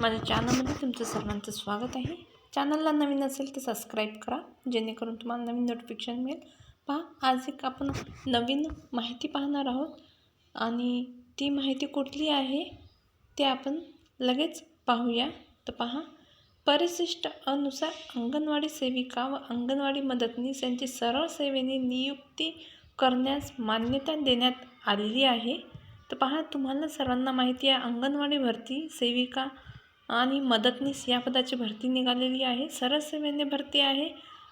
माझ्या चॅनलमध्ये तुमचं सर्वांचं स्वागत आहे. चॅनलला नवीन असेल तर सबस्क्राईब करा जेणेकरून तुम्हाला नवीन नोटिफिकेशन मिळेल. पहा आज एक आपण नवीन माहिती पाहणार आहोत. आणि ती माहिती कुठली आहे ते आपण लगेच पाहूया. तर पहा परिशिष्ट अनुसार अंगणवाडी सेविका व अंगणवाडी मदतनीस यांची सरळ सेवेने नियुक्ती करण्यास मान्यता देण्यात आलेली आहे. तर पहा तुम्हाला सर्वांना माहिती आहे अंगणवाडी भरती सेविका आणि मदतनीस या पदाची भरती निघालेली आहे. सरळ सेवेने भरती आहे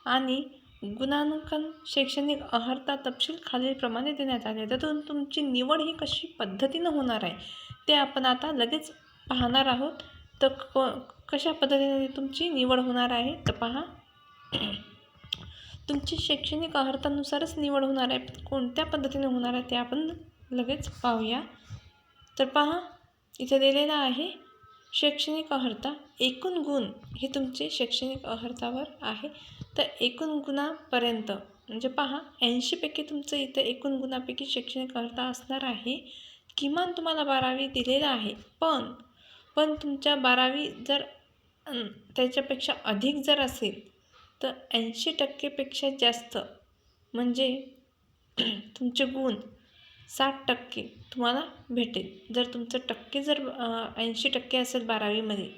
आणि गुणांकन शैक्षणिक अर्हता तपशील खालीलप्रमाणे देण्यात आले. त्यातून तुमची निवड ही कशी पद्धतीनं होणार आहे ते आपण आता लगेच पाहणार आहोत. तर क कशा पद्धतीने तुमची निवड होणार आहे तर पहा. तुमची शैक्षणिक अर्हतानुसारच निवड होणार आहे कोणत्या पद्धतीने होणार आहे ते आपण लगेच पाहूया. तर पहा इथे दिलेलं आहे शैक्षणिक अर्हता एकूण गुण हे तुमचे शैक्षणिक अर्हतावर आहे. तर एकूण गुणापर्यंत म्हणजे पहा ऐंशीपैकी तुमचं इथं एकूण गुणापैकी शैक्षणिक अर्हता असणार आहे. किमान तुम्हाला बारावी दिलेलं आहे पण पण तुमच्या बारावी जर त्याच्यापेक्षा अधिक जर असेल तर ऐंशी टक्केपेक्षा जास्त म्हणजे तुमचे गुण साठ टक्के तुम्हाला भेटेल. जर तुमचं टक्के जर ऐंशी टक्के असेल बारावीमध्ये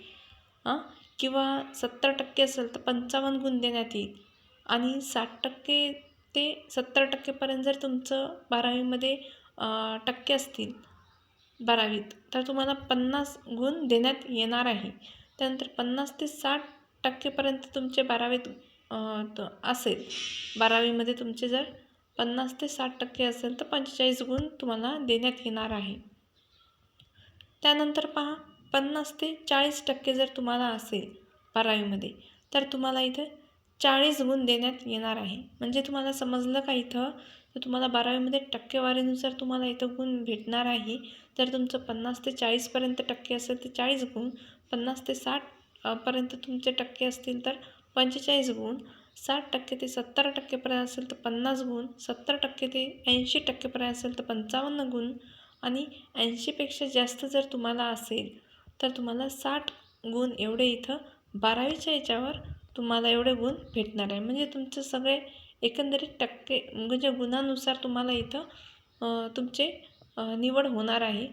हां किंवा सत्तर टक्के असेल तर पंचावन्न गुण देण्यात येईल. आणि साठ टक्के ते सत्तर टक्केपर्यंत जर तुमचं बारावीमध्ये टक्के असतील बारावीत तर तुम्हाला पन्नास गुण देण्यात येणार आहे. त्यानंतर पन्नास ते साठ टक्केपर्यंत तुमचे बारावीत असेल. बारावीमध्ये तुमचे जर पन्नास ते साठ टक्के असेल तर पंचेचाळीस गुण तुम्हाला देण्यात येणार आहे. त्यानंतर पहा पन्नास ते चाळीस टक्के जर तुम्हाला असेल बारावीमध्ये तर तुम्हाला इथं चाळीस गुण देण्यात येणार आहे. म्हणजे तुम्हाला समजलं का इथं? तर तुम्हाला बारावीमध्ये टक्केवारीनुसार तुम्हाला इथं गुण भेटणार आहे. जर तुमचं पन्नास ते चाळीसपर्यंत टक्के असेल तर चाळीस गुण पन्नास ते साठ पर्यंत तुमचे टक्के असतील तर पंचेचाळीस गुण. साठ टक्के ते सत्तर टक्केपर्यंत असेल तर पन्नास गुण सत्तर टक्के ते ऐंशी टक्केपर्यंत असेल तर पंचावन्न गुण आणि ऐंशीपेक्षा जास्त जर तुम्हाला असेल तर तुम्हाला साठ गुण एवढे इथं बारावीच्या याच्यावर तुम्हाला एवढे गुण भेटणार आहे. म्हणजे तुमचे सगळे एकंदरीत टक्के म्हणजे गुणानुसार तुम्हाला इथं तुमचे निवड होणार आहे.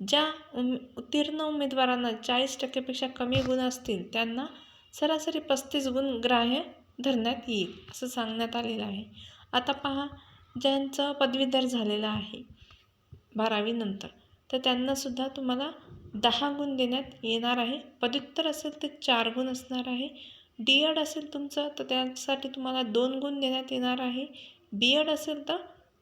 ज्या उम उत्तीर्ण उमेदवारांना चाळीस टक्केपेक्षा कमी गुण असतील त्यांना सरासरी पस्तीस गुण ग्राह्य धरण्यात येईल असं सांगण्यात आलेलं आहे. आता पहा ज्यांचं पदवीधर झालेलं आहे बारावीनंतर तर त्यांनासुद्धा तुम्हाला दहा गुण देण्यात येणार आहे. पदव्युत्तर असेल तर चार गुण असणार आहे. डी एड असेल तुमचं तर त्यासाठी तुम्हाला दोन गुण देण्यात येणार आहे. बी एड असेल तर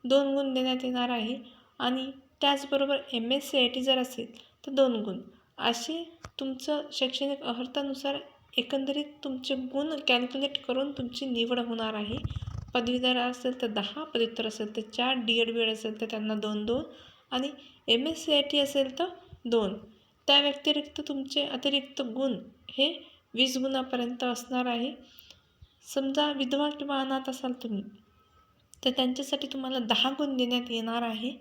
दोन गुण देण्यात येणार आहे. आणि त्याचबरोबर M S C I T जर असेल तर दोन गुण. असे तुमचं शैक्षणिक अर्हतानुसार एकंदरीत तुमचे गुण कॅल्क्युलेट करून तुमची निवड होणार आहे. पदवीधर असेल तर दहा पदव्युत्तर असेल तर चार डी एड बी एड असेल तर त्यांना दोन दोन आणि M S C I T असेल तर दोन. त्या व्यतिरिक्त तुमचे अतिरिक्त गुण हे वीस गुणापर्यंत असणार आहे. समजा विधवा किंवा अनाथ असाल तुम्ही तर त्यांच्यासाठी तुम्हाला दहा गुण देण्यात येणार आहे.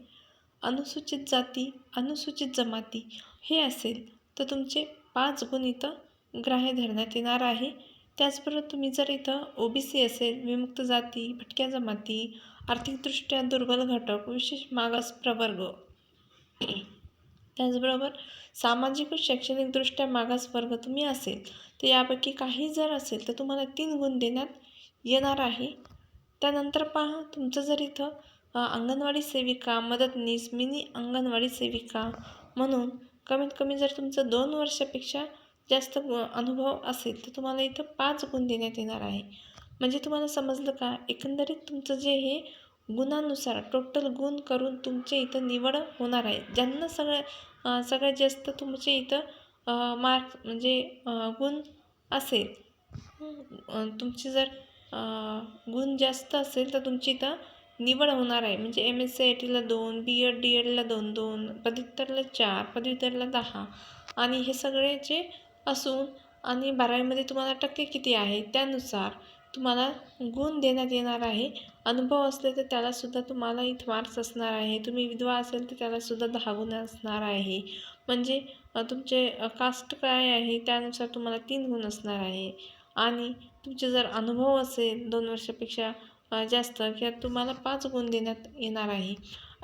अनुसूचित जाती अनुसूचित जमाती हे असेल तर तुमचे पाच गुण इथं ग्राह्य धरण्यात येणार आहे. त्याचबरोबर तुम्ही जर इथं ओ बी सी असेल विमुक्त जाती भटक्या जमाती आर्थिकदृष्ट्या दुर्बल घटक विशेष मागास प्रवर्ग त्याचबरोबर सामाजिक व शैक्षणिकदृष्ट्या मागास वर्ग तुम्ही असेल तर यापैकी काही जर असेल तर तुम्हाला तीन गुण देण्यात येणार आहे. त्यानंतर पहा तुमचं जर इथं अंगणवाडी सेविका मदतनीस मिनी अंगणवाडी सेविका म्हणून कमीत कमी जर तुमचं दोन वर्षापेक्षा जास्त गु- अनुभव असेल तर तुम्हाला इथं पाच गुण देण्यात येणार आहे. म्हणजे तुम्हाला समजलं का? एकंदरीत तुमचं जे हे गुणानुसार टोटल गुण करून तुमचे इथं निवड होणार आहे. ज्यांना सगळ्या सगळ्यात जास्त तुमचे इथं मार्क म्हणजे गुण असेल. तुमची तुमचे जर गुण जास्त असेल तर तुमची इथं निवड होणार आहे. म्हणजे एम एस सी आय टीला दोन बी एड डी एडला दोन दोन पदव्युत्तरला चार पदव्युत्तरला दहा आणि हे सगळे जे असून आणि बारावीमध्ये तुम्हाला टक्के किती आहे त्यानुसार तुम्हाला गुण देण्यात येणार आहे. अनुभव असले तर त्यालासुद्धा तुम्हाला इथं मार्क्स असणार आहे. तुम्ही विधवा असेल तर त्यालासुद्धा दहा गुण असणार आहे. म्हणजे तुमचे कास्ट काय आहे त्यानुसार तुम्हाला तीन गुण असणार आहे. आणि तुमचे जर अनुभव असेल दोन वर्षापेक्षा जास्त किंवा तुम्हाला पाच गुण देण्यात येणार आहे.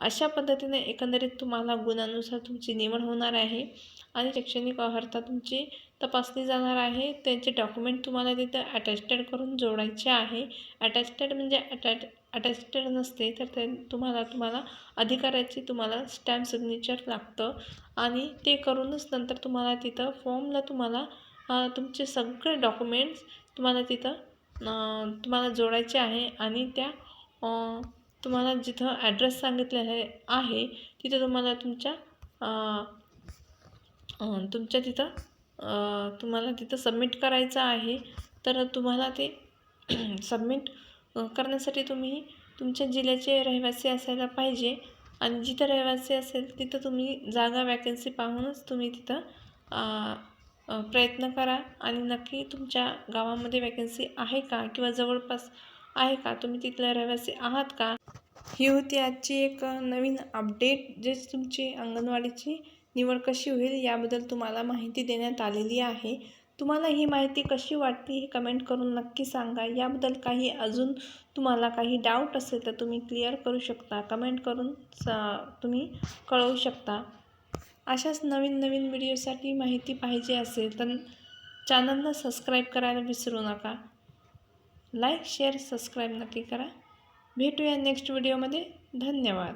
अशा पद्धतीने एकंदरीत तुम्हाला गुणानुसार तुमची निवड होणार आहे. आणि शैक्षणिक अर्हता तुमची तपासली जाणार आहे. त्यांचे डॉक्युमेंट तुम्हाला तिथं अटॅस्टेड करून जोडायचे आहे. अटॅस्टेड म्हणजे अटॅच अटॅस्टेड नसते तर ते तुम्हाला तुम्हाला अधिकाऱ्याची तुम्हाला स्टॅम्प सिग्नेचर लागतं. आणि ते करूनच नंतर तुम्हाला तिथं फॉर्मला तुम्हाला तुमचे सगळे डॉक्युमेंट्स तुम्हाला तिथं तुम्हाला जोडायचे आहे. आणि त्या तुम्हाला जिथं ॲड्रेस सांगितलेला आहे तिथे तुम्हाला तुमच्या तुमच्या तिथं तुम्हाला तिथं सबमिट करायचं आहे तर तुम्हाला ते सबमिट करण्यासाठी तुम्ही तुमच्या जिल्ह्याचे रहिवासी असायला पाहिजे. आणि जिथं रहिवासी असेल तिथं तुम्ही जागा वॅकन्सी पाहूनच तुम्ही तिथं प्रयत्न करा. आणि नक्की तुमच्या गावामध्ये वॅकन्सी आहे का? किंवा जवळपास आहे का? तुम्ही तिथल्या रहिवासी आहात का? ही होती आजची एक नवीन अपडेट जे तुमची अंगणवाडीची निवड कशी होईल याबद्दल तुम्हाला माहिती देण्यात आलेली आहे. तुम्हाला ही माहिती कशी वाटते हे कमेंट करून नक्की सांगा. याबद्दल काही अजून तुम्हाला काही डाऊट असेल तर तुम्ही क्लिअर करू शकता. कमेंट करून सा तुम्ही कळवू शकता. अशाच नवीन नवीन व्हिडिओसाठी माहिती पाहिजे असेल तर चॅनलला सबस्क्राईब करायला विसरू नका. लाईक शेअर सबस्क्राईब नक्की करा. भेटूया नेक्स्ट व्हिडिओमध्ये धन्यवाद.